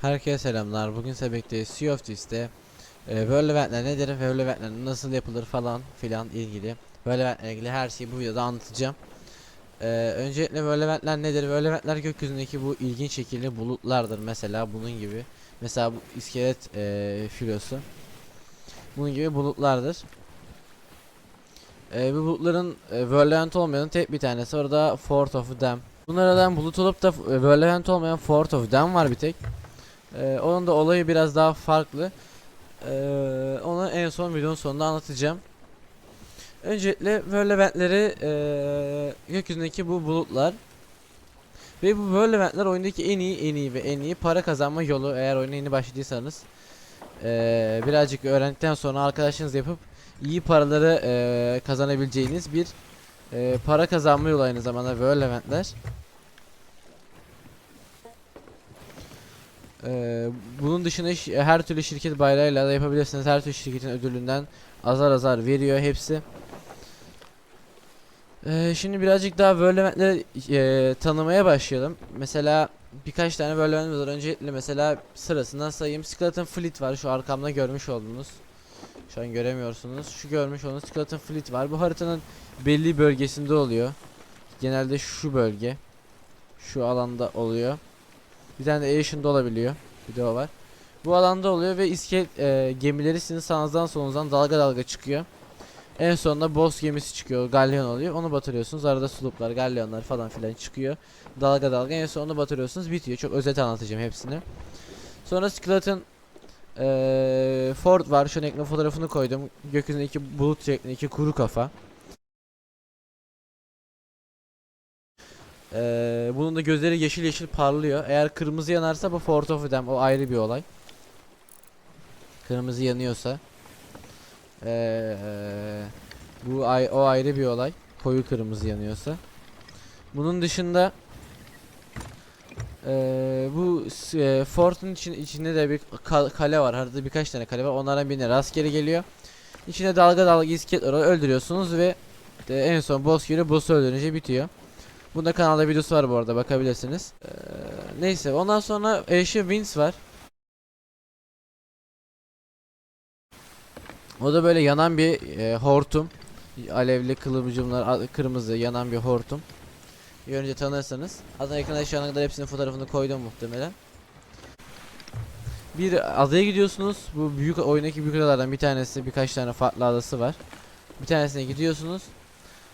Herkese selamlar. Bugün size Sea of Thieves'te e, World Event'ler nedir ve World Event'ler nasıl yapılır falan filan ilgili World Event'le ilgili her şeyi bu videoda anlatacağım. E, öncelikle World Event'ler nedir? World Event'ler gökyüzündeki bu ilginç şekilli bulutlardır mesela bunun gibi. Mesela bu iskelet e, filosu. Bunun gibi bulutlardır. E, bu bulutların e, World Event olmayan tek bir tanesi var o da Fort of Dam. Bunlardan bulut olup da e, World Event olmayan Fort of Dam var bir tek. Ee, onun da olayı biraz daha farklı. Ee, onu en son videonun sonunda anlatacağım. Öncelikle World Event'leri ee, gökyüzündeki bu bulutlar. Ve bu World Event'ler oyundaki en iyi en iyi ve en iyi para kazanma yolu eğer oyuna yeni başladıysanız. Ee, birazcık öğrendikten sonra arkadaşınız yapıp iyi paraları ee, kazanabileceğiniz bir ee, para kazanma yolu aynı zamanda World Ee, bunun dışında her türlü şirket bayrağıyla da yapabilirsiniz. Her türlü şirketin ödülünden azar azar veriyor hepsi. Ee, şimdi birazcık daha Event'leri e, tanımaya başlayalım. Mesela birkaç tane Event var. Öncelikle mesela sırasından sayayım. Skeleton Fleet var. Şu arkamda görmüş olduğunuz. Şu an göremiyorsunuz. Şu görmüş olduğunuz Skeleton Fleet var. Bu haritanın belli bölgesinde oluyor. Genelde şu bölge. Şu alanda oluyor. Bir tane de Asian'da olabiliyor. Bir de o var. Bu alanda oluyor ve iskelet e, gemileri sizin sağınızdan solunuzdan dalga dalga çıkıyor. En sonunda boss gemisi çıkıyor. Galleon oluyor. Onu batırıyorsunuz. Arada suluplar, galleonlar falan filan çıkıyor. Dalga dalga en sonunda batırıyorsunuz. Bitiyor. Çok özet anlatacağım hepsini. Sonra Skeleton e, Ford var. Şu an ekran fotoğrafını koydum. Gökyüzündeki bulut şeklindeki kuru kafa. Ee, bunun da gözleri yeşil yeşil parlıyor. Eğer kırmızı yanarsa bu Fort of Them o ayrı bir olay. Kırmızı yanıyorsa. Ee, bu ay o ayrı bir olay. Koyu kırmızı yanıyorsa. Bunun dışında ee, bu e, fort'un için, içinde de bir ka- kale var. Haritada birkaç tane kale var. Onlardan birine rastgele geliyor. İçine dalga dalga iskeletleri öldürüyorsunuz ve e, en son boss geliyor. Boss'u öldürünce bitiyor. Bunda kanalda videosu var bu arada bakabilirsiniz. Ee, neyse ondan sonra Asia Wins var. O da böyle yanan bir e, hortum. Alevli kıvılcımlar a- kırmızı yanan bir hortum. Görünce tanırsanız. Zaten ekrana şu ana kadar hepsinin fotoğrafını koydum muhtemelen. Bir adaya gidiyorsunuz. Bu büyük oyundaki büyük adalardan bir tanesi birkaç tane farklı adası var. Bir tanesine gidiyorsunuz.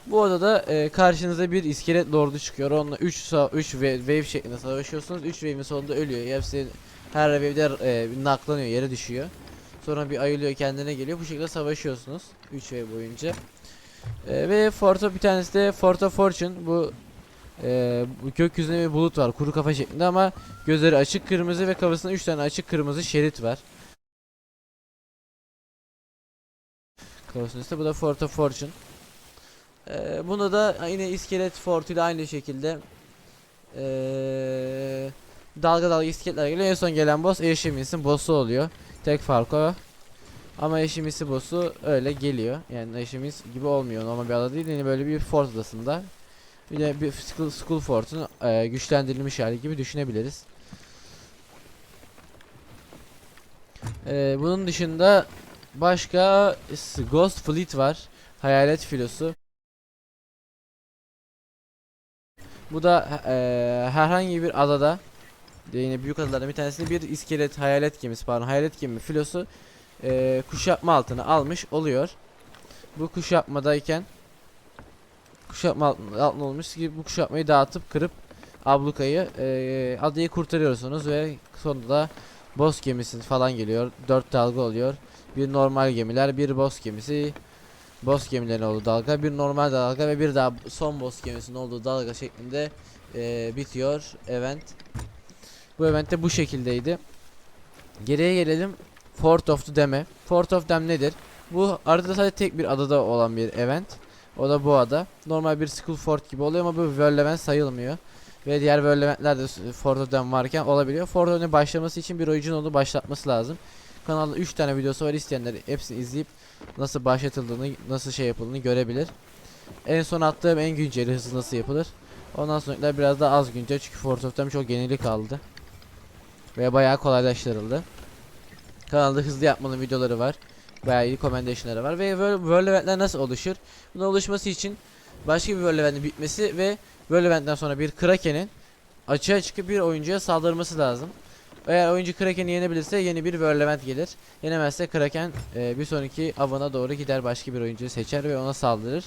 Bu odada e, karşınıza bir iskelet lordu çıkıyor. Onunla 3 3 wave şeklinde savaşıyorsunuz. 3 wave'in sonunda ölüyor. Hepsi her wave'de e, naklanıyor, yere düşüyor. Sonra bir ayılıyor, kendine geliyor. Bu şekilde savaşıyorsunuz 3 wave boyunca. E, ve Fort'a bir tanesi de Fort of Fortune. Bu e, gökyüzünde bir bulut var, kuru kafa şeklinde ama gözleri açık kırmızı ve kafasında 3 tane açık kırmızı şerit var. Kafasının üstte bu da Fort of Fortune. Ee, bunda da yine iskelet fort ile aynı şekilde ee, dalga dalga iskeletler geliyor. En son gelen boss Eşimis'in boss'u oluyor. Tek farkı o. Ama Eşimis'i boss'u öyle geliyor. Yani Eşimis gibi olmuyor. Normal bir ada değil. Yine böyle bir fort adasında. Bir de bir Skull, Skull Fort'un ee, güçlendirilmiş hali gibi düşünebiliriz. Ee, bunun dışında başka Ghost Fleet var. Hayalet filosu. Bu da eee, herhangi bir adada yine büyük adalardan bir tanesinde bir iskelet hayalet gemisi pardon hayalet gemi filosu eee, kuşatma altına almış oluyor. Bu kuşatmadayken kuşatma altına, altına olmuş gibi bu kuşatmayı dağıtıp kırıp ablukayı eee, adayı kurtarıyorsunuz ve sonunda da boss gemisi falan geliyor. Dört dalga oluyor. Bir normal gemiler, bir boss gemisi, boss gemilerin olduğu dalga, bir normal dalga ve bir daha son boss gemisinin olduğu dalga şeklinde eee, bitiyor event. Bu event de bu şekildeydi. Geriye gelelim Fort of the Dam'e. Fort of Dam nedir? Bu arada sadece tek bir adada olan bir event. O da bu ada. Normal bir Skull Fort gibi oluyor ama bu World Event sayılmıyor. Ve diğer World Event'ler de Fort of Dam varken olabiliyor. Fort of Dam'e başlaması için bir oyuncunun onu başlatması lazım. Kanalda 3 tane videosu var isteyenler hepsini izleyip nasıl başlatıldığını, nasıl şey yapıldığını görebilir. En son attığım en günceli hızlı nasıl yapılır. Ondan sonrakiler biraz daha az güncel çünkü Fort of çok yenilik aldı. Ve bayağı kolaylaştırıldı. Kanalda hızlı yapmanın videoları var. Bayağı iyi recommendation'ları var. Ve World Event'ler nasıl oluşur? Bunun oluşması için başka bir World Event'in bitmesi ve World Event'ten sonra bir Kraken'in açığa çıkıp bir oyuncuya saldırması lazım. Eğer oyuncu Kraken'i yenebilirse yeni bir World Event gelir. Yenemezse Kraken e, bir sonraki avına doğru gider başka bir oyuncuyu seçer ve ona saldırır.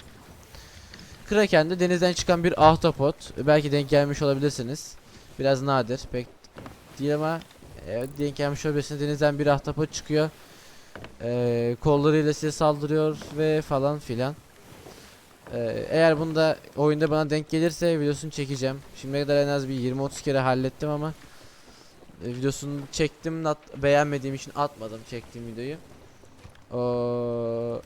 Kraken de denizden çıkan bir ahtapot. Belki denk gelmiş olabilirsiniz. Biraz nadir. Pek değil ama e, denk gelmiş olabilirsiniz. Denizden bir ahtapot çıkıyor. E, kollarıyla size saldırıyor ve falan filan. E, eğer bunda oyunda bana denk gelirse videosunu çekeceğim. Şimdiye kadar en az bir 20-30 kere hallettim ama videosunu çektim at- beğenmediğim için atmadım çektiğim videoyu. O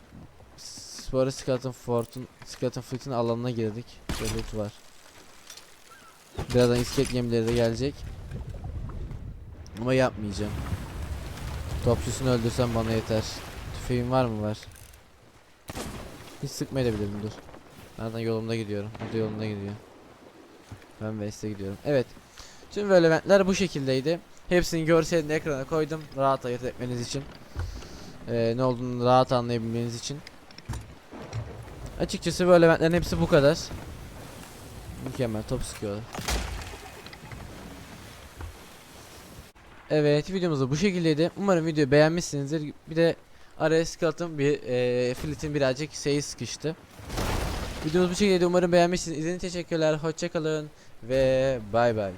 Sonra Skeleton Fort'un Skeleton Fleet'in alanına girdik. Loot var. Birazdan iskelet gemileri de gelecek. Ama yapmayacağım. Topçusunu öldürsem bana yeter. Tüfeğim var mı var? Hiç sıkmayabilirim dur. Nereden yolumda gidiyorum. Da yolunda gidiyor. Ben West'e gidiyorum. Evet. Tüm böyle eventler bu şekildeydi. Hepsini görselini ekrana koydum. Rahat ayırt etmeniz için. Ee, ne olduğunu rahat anlayabilmeniz için. Açıkçası böyle eventlerin hepsi bu kadar. Mükemmel top sıkıyorlar. Evet videomuz da bu şekildeydi. Umarım videoyu beğenmişsinizdir. Bir de araya Skelet'ın bir e, Fleet'in birazcık şeyi sıkıştı. Videomuz bu şekildeydi. Umarım beğenmişsiniz. İzlediğiniz teşekkürler. Hoşçakalın ve bay bay.